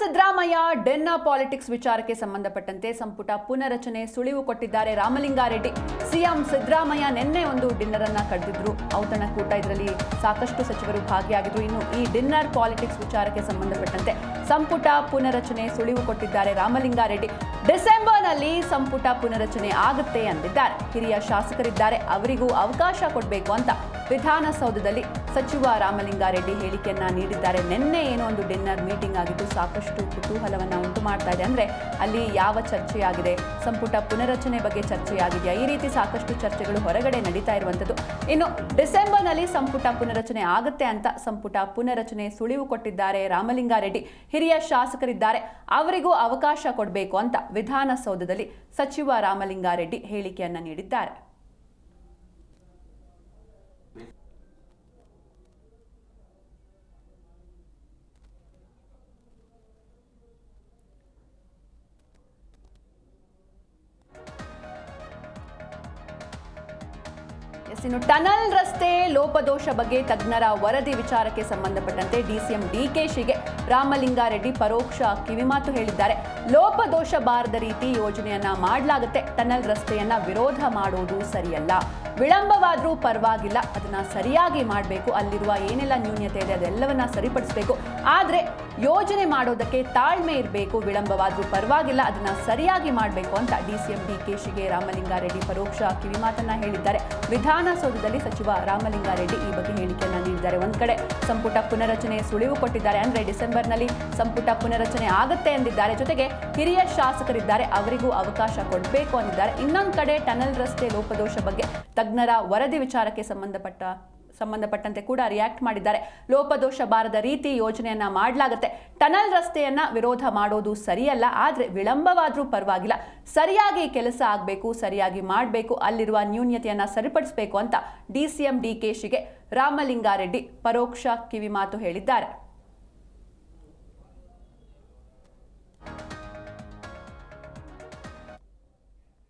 Siddaramaiah ಡೆನ್ನ politics ವಿಚಾರಕ್ಕೆ ಸಂಬಂಧಪಟ್ಟಂತೆ ಸಂಪುಟ ಪುನರಚನೆ ಸುಳಿವು ಕೊಟ್ಟಿದ್ದಾರೆ ರಾಮಲಿಂಗಾರೆಡ್ಡಿ. ಸಿಎಂ ಸಿದ್ದರಾಮಯ್ಯ ನಿನ್ನೆ ಒಂದು ಡಿನ್ನರ್ ಅನ್ನ ಕರೆದಿದ್ರು ಔತಣಕೂಟ ಇದರಲ್ಲಿ ಸಾಕಷ್ಟು ಸಚಿವರು ಭಾಗಿಯಾಗಿದ್ರು. ಇನ್ನು ಈ ಡಿನ್ನರ್ ಪಾಲಿಟಿಕ್ಸ್ ವಿಚಾರಕ್ಕೆ ಸಂಬಂಧಪಟ್ಟಂತೆ ಸಂಪುಟ ಪುನರಚನೆ ಸುಳಿವು ಕೊಟ್ಟಿದ್ದಾರೆ ರಾಮಲಿಂಗಾರೆಡ್ಡಿ. ಡಿಸೆಂಬರ್ನಲ್ಲಿ ಸಂಪುಟ ಪುನರಚನೆ ಆಗುತ್ತೆ ಅಂದಿದ್ದಾರೆ. ಹಿರಿಯ ಶಾಸಕರಿದ್ದಾರೆ. ಅವರಿಗೂ ಅವಕಾಶ ಕೊಡಬೇಕು ಅಂತ ವಿಧಾನಸೌಧದಲ್ಲಿ ಸಚಿವ ರಾಮಲಿಂಗಾರೆಡ್ಡಿ ಹೇಳಿಕೆಯನ್ನ ನೀಡಿದ್ದಾರೆ. ನಿನ್ನೆ ಏನೋ ಒಂದು ಡಿನ್ನರ್ ಮೀಟಿಂಗ್ ಆಗಿದ್ದು ಸಾಕಷ್ಟು ಕುತೂಹಲವನ್ನು ಉಂಟು ಮಾಡ್ತಾ ಇದೆ. ಅಂದ್ರೆ ಅಲ್ಲಿ ಯಾವ ಚರ್ಚೆಯಾಗಿದೆ? ಸಂಪುಟ ಪುನರಚನೆ ಬಗ್ಗೆ ಚರ್ಚೆಯಾಗಿದೆಯಾ? ಈ ರೀತಿ ಸಾಕಷ್ಟು ಚರ್ಚೆಗಳು ಹೊರಗಡೆ ನಡೀತಾ ಇರುವಂಥದ್ದು ಇನ್ನು ಡಿಸೆಂಬರ್ನಲ್ಲಿ ಸಂಪುಟ ಪುನರಚನೆ ಆಗುತ್ತೆ ಅಂತ ಸಂಪುಟ ಪುನರಚನೆ ಸುಳಿವು ಕೊಟ್ಟಿದ್ದಾರೆ ರಾಮಲಿಂಗಾರೆಡ್ಡಿ. ಹಿರಿಯ ಶಾಸಕರಿದ್ದಾರೆ. ಅವರಿಗೂ ಅವಕಾಶ ಕೊಡಬೇಕು ಅಂತ ವಿಧಾನಸೌಧದಲ್ಲಿ ಸಚಿವ ರಾಮಲಿಂಗಾರೆಡ್ಡಿ ಹೇಳಿಕೆಯನ್ನ ನೀಡಿದ್ದಾರೆ. ಇನ್ನು ಟನಲ್ ರಸ್ತೆ ಲೋಪದೋಷ ಬಗ್ಗೆ ತಜ್ಞರ ವರದಿ ವಿಚಾರಕ್ಕೆ ಸಂಬಂಧಪಟ್ಟಂತೆ ಡಿಸಿಎಂ ಡಿಕೆಶಿಗೆ ರಾಮಲಿಂಗಾರೆಡ್ಡಿ ಪರೋಕ್ಷ ಕಿವಿಮಾತು ಹೇಳಿದ್ದಾರೆ. ಲೋಪದೋಷ ಬಾರದ ರೀತಿ ಯೋಜನೆಯನ್ನ ಮಾಡಲಾಗುತ್ತೆ. ಟನಲ್ ರಸ್ತೆಯನ್ನ ವಿರೋಧ ಮಾಡುವುದು ಸರಿಯಲ್ಲ. ವಿಳಂಬವಾದರೂ ಪರವಾಗಿಲ್ಲ. ಅದನ್ನು ಸರಿಯಾಗಿ ಮಾಡಬೇಕು. ಅಲ್ಲಿರುವ ಏನೆಲ್ಲ ನ್ಯೂನ್ಯತೆ ಇದೆ ಅದೆಲ್ಲವನ್ನ ಸರಿಪಡಿಸಬೇಕು. ಆದರೆ ಯೋಜನೆ ಮಾಡೋದಕ್ಕೆ ತಾಳ್ಮೆ ಇರಬೇಕು. ವಿಳಂಬವಾದರೂ ಪರವಾಗಿಲ್ಲ. ಅದನ್ನು ಸರಿಯಾಗಿ ಮಾಡಬೇಕು ಅಂತ ಡಿ ಸಿ ಎಂಪಿ ಕೆ ಶಿಗೆ ರಾಮಲಿಂಗಾರೆಡ್ಡಿ ಪರೋಕ್ಷ ಕಿವಿಮಾತನ್ನ ಹೇಳಿದ್ದಾರೆ. ವಿಧಾನಸೌಧದಲ್ಲಿ ಸಚಿವ ರಾಮಲಿಂಗಾರೆಡ್ಡಿ ಈ ಬಗ್ಗೆ ಹೇಳಿಕೆಯನ್ನು ನೀಡಿದ್ದಾರೆ. ಒಂದ್ ಕಡೆ ಸಂಪುಟ ಪುನರಚನೆ ಸುಳಿವು ಕೊಟ್ಟಿದ್ದಾರೆ. ಅಂದ್ರೆ ಡಿಸೆಂಬರ್ನಲ್ಲಿ ಸಂಪುಟ ಪುನರಚನೆ ಆಗುತ್ತೆ ಎಂದಿದ್ದಾರೆ. ಜೊತೆಗೆ ಹಿರಿಯ ಶಾಸಕರಿದ್ದಾರೆ. ಅವರಿಗೂ ಅವಕಾಶ ಕೊಡಬೇಕು ಅಂದಿದ್ದಾರೆ. ಇನ್ನೊಂದು ಕಡೆ ಟನಲ್ ರಸ್ತೆ ಲೋಪದೋಷ ಬಗ್ಗೆ ತಜ್ಞರ ವರದಿ ವಿಚಾರಕ್ಕೆ ಸಂಬಂಧಪಟ್ಟ ಸಂಬಂಧಪಟ್ಟಂತೆ ಕೂಡ ರಿಯಾಕ್ಟ್ ಮಾಡಿದ್ದಾರೆ. ಲೋಪದೋಷ ಬಾರದ ರೀತಿ ಯೋಜನೆಯನ್ನ ಮಾಡಲಾಗುತ್ತೆ. ಟನಲ್ ರಸ್ತೆಯನ್ನ ವಿರೋಧ ಮಾಡೋದು ಸರಿಯಲ್ಲ, ಆದರೆ ವಿಳಂಬವಾದರೂ ಪರವಾಗಿಲ್ಲ. ಸರಿಯಾಗಿ ಕೆಲಸ ಆಗಬೇಕು, ಸರಿಯಾಗಿ ಮಾಡಬೇಕು, ಅಲ್ಲಿರುವ ನ್ಯೂನ್ಯತೆಯನ್ನು ಸರಿಪಡಿಸಬೇಕು ಅಂತ ಡಿಸಿಎಂ ಡಿಕೆಶಿಗೆ ರಾಮಲಿಂಗಾರೆಡ್ಡಿ ಪರೋಕ್ಷ ಕಿವಿಮಾತು ಹೇಳಿದ್ದಾರೆ.